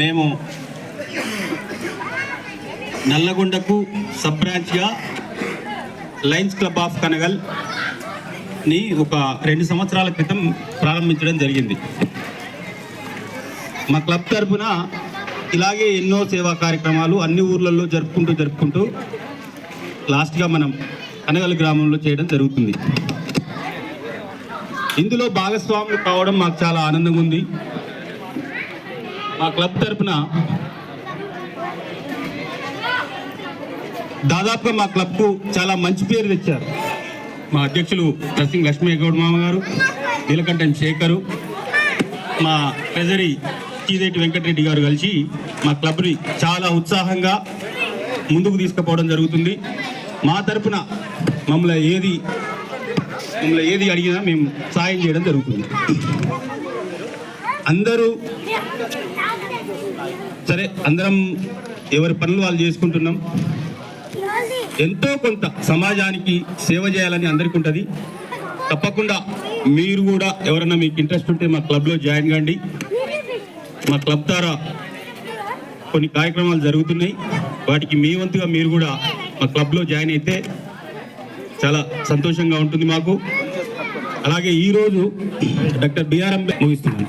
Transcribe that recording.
మేము నల్లగొండకు సబ్ బ్రాంచ్గా లయన్స్ క్లబ్ ఆఫ్ కనగల్ని ఒక రెండు సంవత్సరాల క్రితం ప్రారంభించడం జరిగింది. మా క్లబ్ తరఫున ఇలాగే ఎన్నో సేవా కార్యక్రమాలు అన్ని ఊర్లలో జరుపుకుంటూ జరుపుకుంటూ లాస్ట్గా మనం కనగల్ గ్రామంలో చేయడం జరుగుతుంది. ఇందులో భాగస్వాములు కావడం మాకు చాలా ఆనందంగా ఉంది. మా క్లబ్ తరపున దాదాపుగా మా క్లబ్కు చాలా మంచి పేరు తెచ్చారు. మా అధ్యక్షులు నర్సింగ్ లక్ష్మీ గౌడ్ మామ గారు నీలకంఠన్ శేఖరు మా ట్రెజరీ చీదేటి వెంకటరెడ్డి గారు కలిసి మా క్లబ్ని చాలా ఉత్సాహంగా ముందుకు తీసుకుపోవడం జరుగుతుంది. మా తరపున మమ్మల్ని ఏది మమ్మల్ని ఏది అడిగినా మేము సాయం చేయడం జరుగుతుంది. అందరూ సరే అందరం ఎవరి పనులు వాళ్ళు చేసుకుంటున్నాం. ఎంతో కొంత సమాజానికి సేవ చేయాలని అందరికీ ఉంటుంది. తప్పకుండా మీరు కూడా ఎవరైనా మీకు ఇంట్రెస్ట్ ఉంటే మా క్లబ్లో జాయిన్ కండి. మా క్లబ్ ద్వారా కొన్ని కార్యక్రమాలు జరుగుతున్నాయి. వాటికి మీ వంతుగా మీరు కూడా మా క్లబ్లో జాయిన్ అయితే చాలా సంతోషంగా ఉంటుంది మాకు. అలాగే ఈరోజు డాక్టర్ బిఆర్ అంబేద్కర్ ముగిస్తున్నాను.